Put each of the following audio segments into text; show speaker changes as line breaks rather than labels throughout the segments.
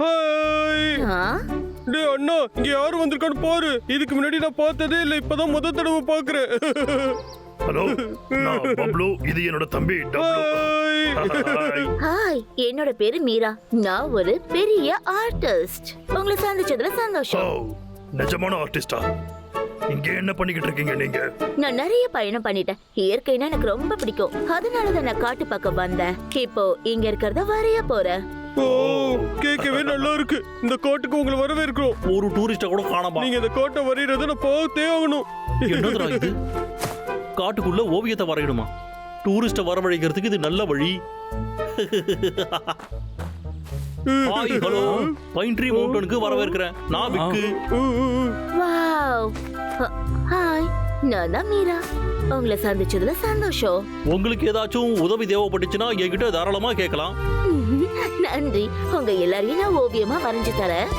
Hi? டேய் அண்ணா இங்க யாரு வந்திருக்கான்னு பாரு. இதுக்கு முன்னாடி நான் பார்த்ததே இல்ல இப்பதான் முத தடவை பாக்குறேன்.
ஹலோ நான் பப்ளு இது என்னோட தம்பி டப்ளு.
ஹாய்
என்னோட பேரு மீரா. நான் ஒரு பெரிய ஆர்டிஸ்ட் உங்களை சந்திச்சதுல சந்தோஷம்.
நிஜமான ஆர்டிஸ்டா இங்க என்ன பண்ணிக்கிட்டு இருக்கீங்க நீங்க?
நான் நிறைய பயணம் பண்ணிட்டேன். இயற்கைனா எனக்கு ரொம்ப பிடிக்கும். அதனாலதான் நான் காட்டு பக்கம் வந்தேன். இப்போ இங்க இருக்கிறத வரைய போறேன்.
ஓ கேட்கவே நல்லா இருக்கு. இந்த கோட்டுக்கு உங்களை வரவேற்கிறோம்.
ஒரு டூரிஸ்ட கூட காணாமா?
நீங்க இந்த கோட்டை வரையறத நான் பார்த்தே ஆகணும்.
என்னதுடா இது? காட்டுக்குள்ள ஓவியத்தை வரையணுமா? டூரிஸ்ட வரவழைக்கிறதுக்கு இது நல்ல வழி. ஹாய் ஹலோ பைன் ட்ரீ மவுண்டனுக்கு வரவேற்கிறேன். நான் விக்கு.
வாவ் நான் தான் மீரா. உங்களை சந்திச்சதுல சந்தோஷம்.
உங்களுக்கு ஏதாச்சும் உதவி தேவைப்பட்டுச்சுன்னா என்கிட்ட தாராளமா கேட்கலாம்.
நன்றி. உங்க எல்லாரையும் நான் ஓவியமா வரைஞ்சு தரேன்.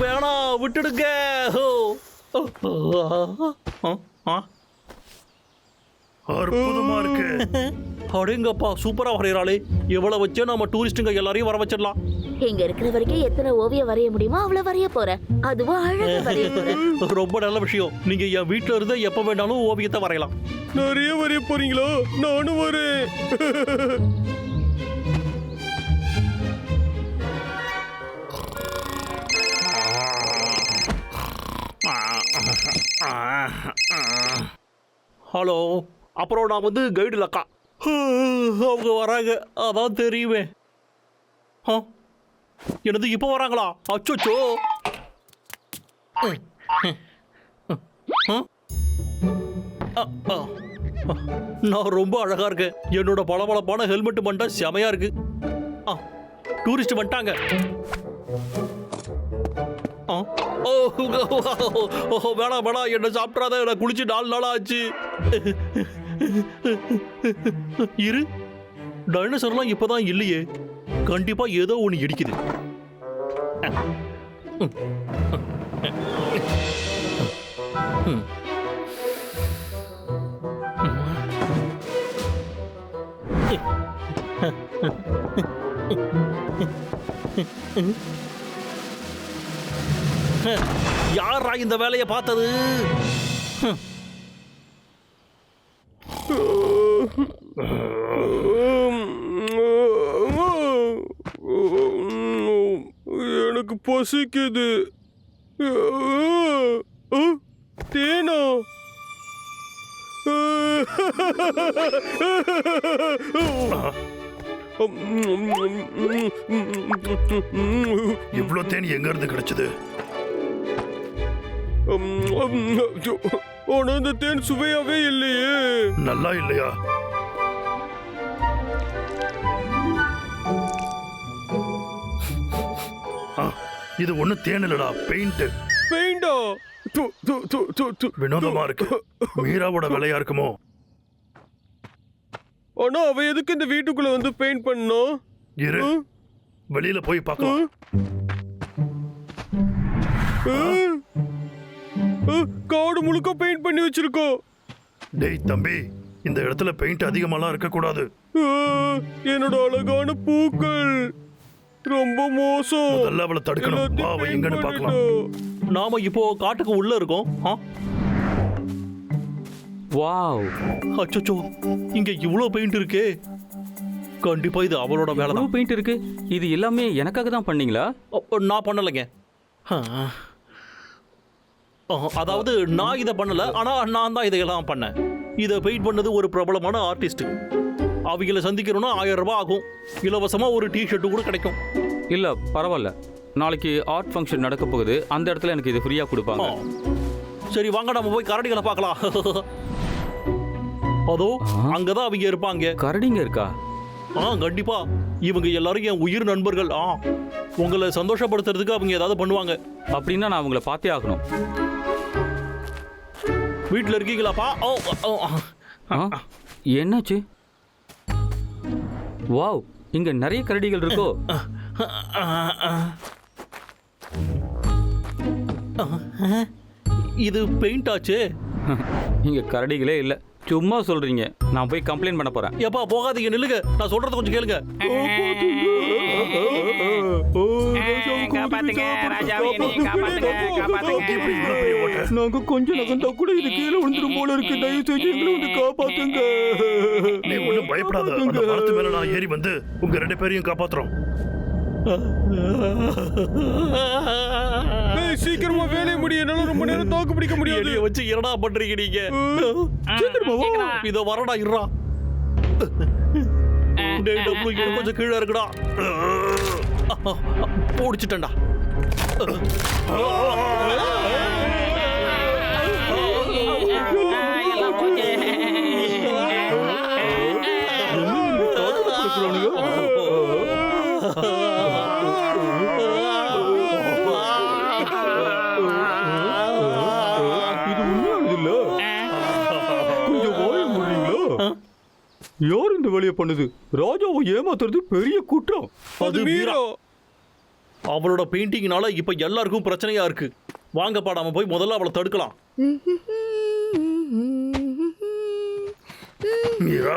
வேணாம் விட்டுடுங்க.
அற்புதமா இருக்கு.
அடேங்கப்பா சூப்பரா வரையறாளே. எவ்வளவு வச்சு நம்ம டூரிஸ்டுங்க எல்லாரையும் வர வச்சிடலாம்.
இங்க இருக்கிற வரைக்கும் எத்தனை ஓவியம் வரைய முடியுமோ அவ்வளவு வரைய போறேன். அதுவும் அழகா வரைய போறேன்.
ரொம்ப நல்ல விஷயம். நீங்க என் வீட்ல இருந்து எப்ப வேணாலும் ஓவியத்தை வரையலாம்.
நிறைய வரைய போறீங்களோ? நானும் வரேன்.
ஹலோ அப்புறம் நான் வந்து கைடு லக்கா. அவங்க வராங்க அதான் தெரியுமே. ஆ என்னது இப்போ வராங்களா? அச்சோச்சோ. ஆ? நான் ரொம்ப அழகா இருக்கேன். என்னோட பளபளப்பான ஹெல்மெட் மண்டா செமையா இருக்கு. ஆ டூரிஸ்ட் வந்துட்டாங்க. ஆ. வேணாம் வேணாம் என்ன சாப்பிட்றாத என்ன குளிச்சு நாலு நாள் ஆச்சு. இரு. டைனோசர்லாம் இப்பதான் இல்லையே. கண்டிப்பா ஏதோ ஒன்று இடிக்குது. யாரா இந்த வேலையை பார்த்தது?
பசிக்குது தேனா
இவ்ளோ தேன் எங்க இருந்து கிடைச்சது
ஆனா இந்த தேன் சுவையாவே இல்லையே
நல்லா இல்லையா இது ஒண்ணு தேன் இல்லடா பெயிண்ட்
பெயிண்டா.
வினோதமா இருக்கு. மீராவோட விலையா இருக்குமோ?
ஆனா அவ எதுக்கு இந்த வீட்டுக்குள்ள வந்து பெயிண்ட் பண்ணோம்
இரு. வெளியில போய் பார்க்கலாம்.
காடு முழுக்க பெயிண்ட் பண்ணி வச்சிருக்கோம்
டேய் தம்பி இந்த இடத்துல பெயிண்ட் அதிகமாலாம் இருக்க கூடாது
என்னோட அழகான பூக்கள். ரொம்ப மோசம்.
முதல்ல அவளை தடுக்கணும். வா அவ எங்கன்னு பார்க்கலாம்.
நாம இப்போ காட்டுக்கு உள்ள இருக்கோம். ஆ?
வாவ்.
அச்சோ இங்க இவ்வளோ பெயிண்ட் இருக்கே. கண்டிப்பா இது அவளோட வேலை தான்
பெயிண்ட் இருக்கு. இது எல்லாமே எனக்காக தான் பண்ணீங்களா?
நான் பண்ணலைங்க. அதாவது நான் இதை பண்ணல ஆனா நான் தான் இதையெல்லாம் பண்ணேன். இதை பெயிண்ட் பண்ணது ஒரு பிரபலமான ஆர்டிஸ்ட் அவங்கள சந்திக்கணும்னா ஆயிரம் ரூபாய் ஆகும். இலவசமா ஒரு டி ஷர்ட் கூட கிடைக்கும்.
இல்ல பரவாயில்ல நாளைக்கு ஆர்ட் ஃபங்க்ஷன் நடக்க போகுது. அந்த இடத்துல எனக்கு இது ஃப்ரீயா
ஆ.
கொடுப்பாங்க
சரி வாங்க நம்ம போய் கரடிகளை பார்க்கலாம். அதோ. அங்கதான் அவங்க இருப்பாங்க.
கரடிங்க இருக்கா?
ஆ கண்டிப்பா. இவங்க எல்லாரும் என் உயிர் நண்பர்கள். ஆ. உங்களை சந்தோஷப்படுத்துறதுக்கு அவங்க ஏதாவது பண்ணுவாங்க.
அப்படின்னா நான் அவங்கள பார்த்தே ஆகணும்.
வீட்டில் இருக்கீங்களாப்பா ஓ ஓ, ஓ.
ஆ? என்னாச்சு? வாவ் இங்க நிறைய கரடிகள் இருக்கோ.
இது பெயிண்ட் ஆச்சே
இங்க கரடிகளே இல்ல சும்மா சொல்றீங்க நான் போய் கம்ப்ளைண்ட் பண்ண போறேன்
எப்பா போகாதீங்க நில்லுங்க நான் சொல்றத கொஞ்சம் கேளுங்க?
நாங்க கொஞ்சம் நகர்ந்தா கூட இது கீழே விழுந்துரும் போல இருக்கு தயவு செஞ்சு எங்களை வந்து காப்பாத்துங்க
நீ ஒண்ணும் பயப்படாத அந்த மரத்து மேல நான் ஏறி வந்து உங்க ரெண்டு பேரையும் காப்பாத்துறோம்
சீக்கிரமா வேலையை முடியும் என்னால ரொம்ப நேரம் தாக்கு பிடிக்க முடியாது.
வச்சு என்னடா பண்றீங்க நீங்க?
சீக்கிரமா.
இதோ வரடா இருடா. டேய் டபுள் கொஞ்சம் கீழே இருக்குடா. போடிச்சிட்டேன்டா.
யார் இந்த வேலையை பண்ணுது? ராஜாவை ஏமாத்துறது பெரிய குற்றம்.
அது மீரா. அவளோட பெயிண்டிங்னால இப்ப எல்லாருக்கும் பிரச்சனையா இருக்கு. வாங்க பாடாம போய் முதல்ல அவளை தடுக்கலாம்.
மீரா.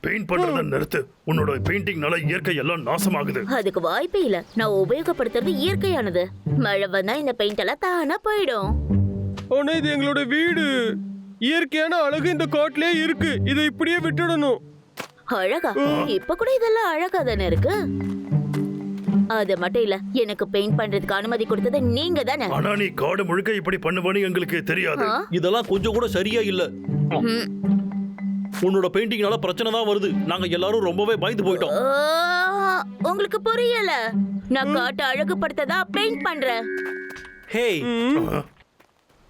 பெயிண்ட் பண்றத நிறுத்து. உன்னோட பெயிண்டிங்னால இயற்கை எல்லாம் நாசமாகுது.
அதுக்கு வாய்ப்பே இல்ல. நான் உபயோகப்படுத்துறது இயற்கையானது. மழை வந்தா இந்த பெயிண்ட் எல்லாம் தானா போயிடும்.
ஆனா இது எங்களோட வீடு. இயற்கையான அழகு இந்த காட்டிலே இருக்கு. இதை இப்படியே விட்டுடணும்.
அழகா? இப்ப கூட இதெல்லாம் அழகா தானே இருக்கு? அது மட்டும் இல்ல எனக்கு பெயிண்ட் பண்றதுக்கு அனுமதி கொடுத்தது நீங்க தானே.
ஆனா நீ காடு முழுக்க இப்படி பண்ணுவேன்னு எங்களுக்கு தெரியாது?
இதெல்லாம் கொஞ்சம் கூட சரியா இல்ல.
ம்.
உன்னோட பெயிண்டிங்னால பிரச்சனை தான் வருது. நாங்க எல்லாரும் ரொம்பவே பயந்து போயிட்டோம்.
உங்களுக்கு புரியல. நான் காட்டை அழகுபடுத்ததா பெயிண்ட் பண்றேன்.
ஹேய்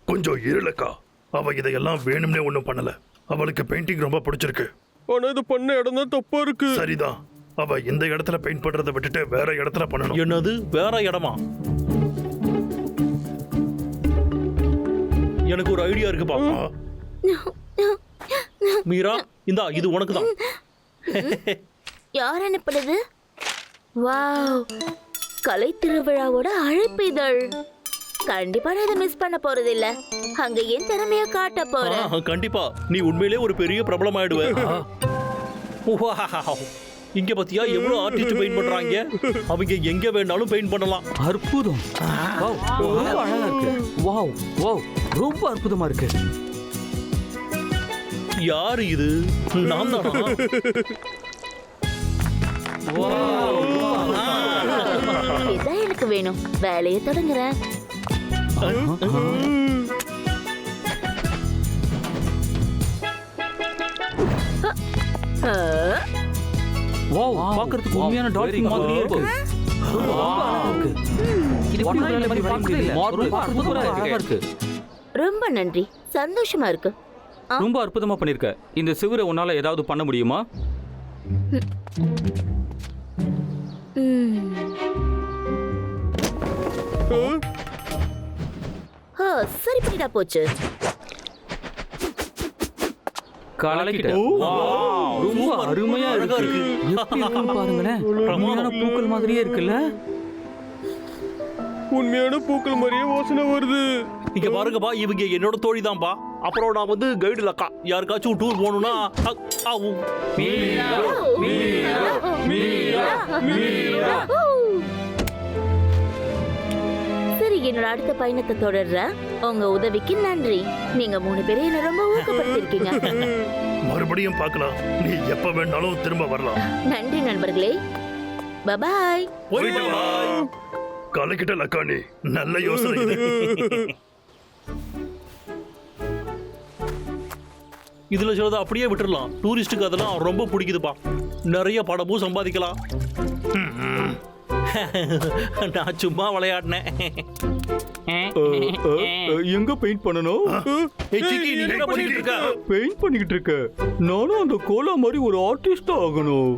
கொஞ்சம் இருளக்கா. அவ இதையெல்லாம் வேணும்னே ஒண்ணும் பண்ணல. அவளுக்கு பெயிண்டிங் ரொம்ப பிடிச்சிருக்கு.
ஆனா இது பண்ண இடம் தான் தப்பா இருக்கு.
சரிதான். அவ இந்த இடத்துல பெயிண்ட் பண்றதை விட்டுட்டு வேற இடத்துல பண்ணணும்.
என்னது? வேற இடமா? எனக்கு ஒரு ஐடியா இருக்குப்பா.
ஆ,
மீரா இந்தா இது உனக்கு தான்
யார் அனுப்புனது? வாவ். கலை திருவிழாவோட அழைப்பு இதழ். கண்டிப்பா நான் இதை மிஸ் பண்ண போறது இல்ல அங்க என் திறமைய காட்ட போறேன்
கண்டிப்பா. நீ உண்மையிலே ஒரு பெரிய பிரபலம் ஆயிடுவ Wow. இங்க பாத்தியா எவ்வளவு ஆர்டிஸ்ட் பெயிண்ட் பண்றாங்க? அவங்க எங்க வேணாலும் பெயிண்ட் பண்ணலாம்.
அற்புதம். வாவ், ரொம்ப அழகா இருக்கு. வாவ் வாவ் ரொம்ப அற்புதமா இருக்கு.
யாரு இது? நான் தானா?
இதான் எனக்கு வேணும். வேலையை தொடங்குறேன்.
வாவ் பார்க்கிறதுக்கு உண்மையான டால்பின் மாதிரியே இருக்கு. ரொம்ப
நன்றி. சந்தோஷமா இருக்கு.
ரொம்ப அற்புதமா பண்ணிருக்க. இந்த சிவரை உன்னால ஏதாவது பண்ண முடியுமா?
சரி பண்ணிடா போச்சு.
கலக்கிட்ட ரொம்ப அருமையா இருக்கு.
இருக்கு.
எப்படி இருக்குன்னு பாருங்களேன். உண்மையான பூக்கள் மாதிரியே இருக்குல்ல?
உண்மையான பூக்கள் மாதிரியே யோசனை வருது.
இங்க பாருங்கப்பா இவங்க என்னோட தோழி தான்ப்பா அப்புறம் நான் வந்து கைடு லக்கா யாருக்காச்சும் டூர் போகணும்னா.
சரி என்னோட அடுத்த பயணத்தை தொடர்றேன். உங்க உதவிக்கு நன்றி. நீங்க மூணு பேரும் என்ன ரொம்ப ஊக்கப்படுத்திருக்கீங்க
மறுபடியும் பார்க்கலாம். நீ எப்ப வேணாலும் திரும்ப வரலாம்.
நன்றி நண்பர்களே. பபாய்
கலக்கிட்ட லக்காணி நல்ல யோசனை. இது
இதுல சிலதை அப்படியே விட்டுறலாம். டூரிஸ்டுக்கு அதெல்லாம் ரொம்ப பிடிக்குதுப்பா. நிறைய படமும் சம்பாதிக்கலாம். நான் சும்மா விளையாடினேன்
எங்க பெயிண்ட் பண்ணணும்
இருக்க?
பெயிண்ட் பண்ணிக்கிட்டு இருக்க நானும் அந்த கோலா மாதிரி ஒரு ஆர்டிஸ்ட் ஆகணும்